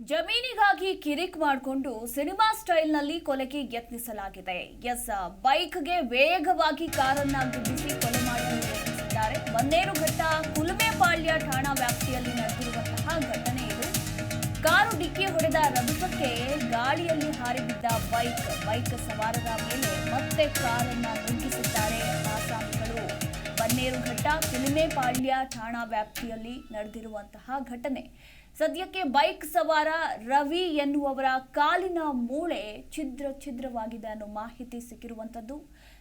ಜಮೀನಿಗಾಗಿ ಕಿರಿಕ್ ಮಾಡಿಕೊಂಡು ಸಿನಿಮಾ ಸ್ಟೈಲ್ನಲ್ಲಿ ಕೊಲೆಗೆ ಯತ್ನಿಸಲಾಗಿದೆ. ಎಸ್, ಬೈಕ್ಗೆ ವೇಗವಾಗಿ ಕಾರನ್ನ ಗುದ್ದಿಸಿ ಕೊಲೆ ಮಾಡಲು ಯತ್ನಿಸಿದ್ದಾರೆ ಬನ್ನೇರುಘಟ್ಟ ಕುಲುಮೆಪಾಳ್ಯ ಠಾಣಾ ವ್ಯಾಪ್ತಿಯಲ್ಲಿ ನಡೆದಿರುವಂತಹ ಘಟನೆ ಇದು. ಕಾರು ಡಿಕ್ಕಿ ಹೊಡೆದ ರಭಸಕ್ಕೆ ಗಾಳಿಯಲ್ಲಿ ಹಾರಿಬಿದ್ದ ಬೈಕ್ ಬೈಕ್ ಸವಾರರ ಮೇಲೆ ಮತ್ತೆ ಕಾರನ್ನ ನುಗ್ಗಿಸಿದ್ದಾರೆ ಆಸಾಮಿಗಳು. ಬನ್ನೇರುಘಟ್ಟ ಕುಲುಮೆಪಾಳ್ಯ ಠಾಣಾ ವ್ಯಾಪ್ತಿಯಲ್ಲಿ ನಡೆದಿರುವಂತಹ ಘಟನೆ. ಸದ್ಯಕ್ಕೆ ಬೈಕ್ ಸವಾರ ರವಿ ಎನ್ನುವವರ ಕಾಲಿನ ಮೂಳೆ ಛಿದ್ರ ಛಿದ್ರವಾಗಿದೆ ಅನ್ನೋ ಮಾಹಿತಿ ಸಿಕ್ಕಿರುವಂಥದ್ದು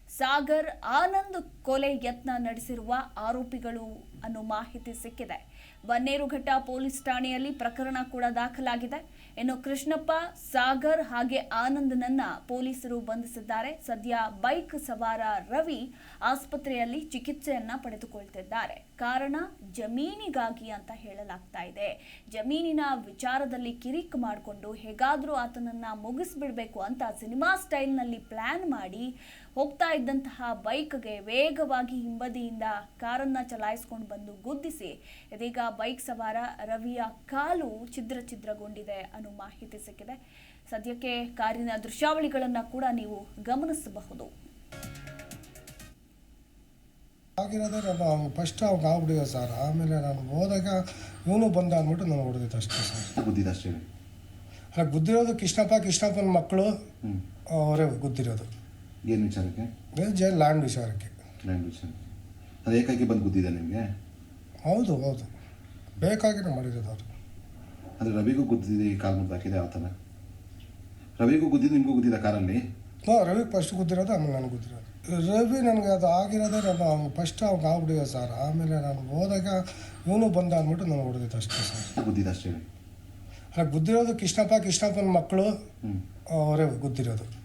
ಸಾಗರ್ ಆನಂದ್ ಕೊಲೆ ಯತ್ನ ನಡೆಸಿರುವ ಆರೋಪಿಗಳು ಅನ್ನೋ ಮಾಹಿತಿ ಸಿಕ್ಕಿದೆ. ಬನ್ನೇರುಘಟ್ಟ ಪೊಲೀಸ್ ಠಾಣೆಯಲ್ಲಿ ಪ್ರಕರಣ ಕೂಡ ದಾಖಲಾಗಿದೆ. ಇನ್ನು ಕೃಷ್ಣಪ್ಪ, ಸಾಗರ್ ಹಾಗೆ ಆನಂದ್ನನ್ನ ಪೊಲೀಸರು ಬಂಧಿಸಿದ್ದಾರೆ. ಸದ್ಯ ಬೈಕ್ ಸವಾರ ರವಿ ಆಸ್ಪತ್ರೆಯಲ್ಲಿ ಚಿಕಿತ್ಸೆಯನ್ನ ಪಡೆದುಕೊಳ್ತಿದ್ದಾರೆ. ಕಾರಣ ಜಮೀನಿಗಾಗಿ ಅಂತ ಹೇಳಲಾಗ್ತಾ ಇದೆ. ಜಮೀನಿನ ವಿಚಾರದಲ್ಲಿ ಕಿರಿಕ್ ಮಾಡಿಕೊಂಡು ಹೇಗಾದರೂ ಆತನನ್ನ ಮುಗಿಸ್ಬಿಡ್ಬೇಕು ಅಂತ ಸಿನಿಮಾ ಸ್ಟೈಲ್ನಲ್ಲಿ ಪ್ಲಾನ್ ಮಾಡಿ ಹೋಗ್ತಾ ಇದ್ದಂತಹ ಬೈಕ್ಗೆ ವೇಗವಾಗಿ ಹಿಂಬದಿಯಿಂದ ಕಾರನ್ನ ಚಲಾಯಿಸ್ಕೊಂಡು ಬಂದು ಗುದ್ದಿಸಿ ಇದೀಗ ಬೈಕ್ ಸವಾರ ರವಿಯ ಕಾಲು ಛಿದ್ರ ಛಿದ್ರಗೊಂಡಿದೆ ಅನ್ನೋ ಮಾಹಿತಿ ಸಿಕ್ಕಿದೆ. ಸದ್ಯಕ್ಕೆ ಕಾರಿನ ದೃಶ್ಯಾವಳಿಗಳನ್ನು ಕೂಡ ನೀವು ಗಮನಿಸಬಹುದು. ಆಗಿರೋದೇ ನಾನು ಫಸ್ಟ್ ಅವಾಗ ಆಗ್ಬಿಟ್ಟಿದೆ ಸರ್ ಆಮೇಲೆ ನಾನು ಹೋದಾಗ ಇವನು ಬಂದ ಅಂದ್ಬಿಟ್ಟು ನಾನು ಹೊಡೆದಿದ್ದೆ ಅಷ್ಟೇ ಸರ್. ಅಲ್ಲ ಗುದ್ದಿರೋದು ಕೃಷ್ಣಪ್ಪ ಕೃಷ್ಣಪ್ಪನ ಮಕ್ಕಳು ಅವರೇ ಗುದ್ದಿರೋದು. ಏನು ವಿಚಾರಕ್ಕೆ? ಜೆ ಲ್ಯಾಂಡ್ ವಿಚಾರಕ್ಕೆ. ಲ್ಯಾಂಡ್ ವಿಚಾರ ಅದು ಏಕಾಗಿ ಬಂದು ಗೊತ್ತಿದೆ ನಿಮಗೆ? ಹೌದು ಹೌದು. ಬೇಕಾಗಿನೇ ಮಾಡಿರೋದು ಅದು. ಅಂದರೆ ರವಿಗೂ ಗುದ್ದಿದೆ ಕಾಲು ಕಾಲ್ ಹಾಕಿದೆ ಆ ಥರ. ರವಿಗೂ ಗುದ್ದಿದ್ದು ನಿಮಗೂ ಗುದ್ದಿದ ಕಾರಲ್ಲಿ? ಹಾಂ ರವಿ ಫಸ್ಟ್ ಗುದ್ದಿರೋದು ಆಮೇಲೆ ನನಗೆ ಗುದ್ದಿರೋದು. ರವಿ ನನಗೆ ಅದು ಆಗಿರೋದೇ ನಾನು ಫಸ್ಟ್ ಅವ್ನು ಆಗ್ಬಿಟ್ಟಿದೆ ಸರ್. ಆಮೇಲೆ ನಾನು ಹೋದಾಗ ಇವನು ಬಂದ ಅಂದ್ಬಿಟ್ಟು ನಾನು ಹೊಡೆದಿದ್ದು ಅಷ್ಟೇ ಸರ್. ಗುದ್ದಿದೆ ಅಷ್ಟೇ? ಅಲ್ಲ ಗುದ್ದಿರೋದು ಕೃಷ್ಣಪ್ಪ ಕೃಷ್ಣಪ್ಪನ ಮಕ್ಕಳು ಅವರೇ ಗುದ್ದಿರೋದು.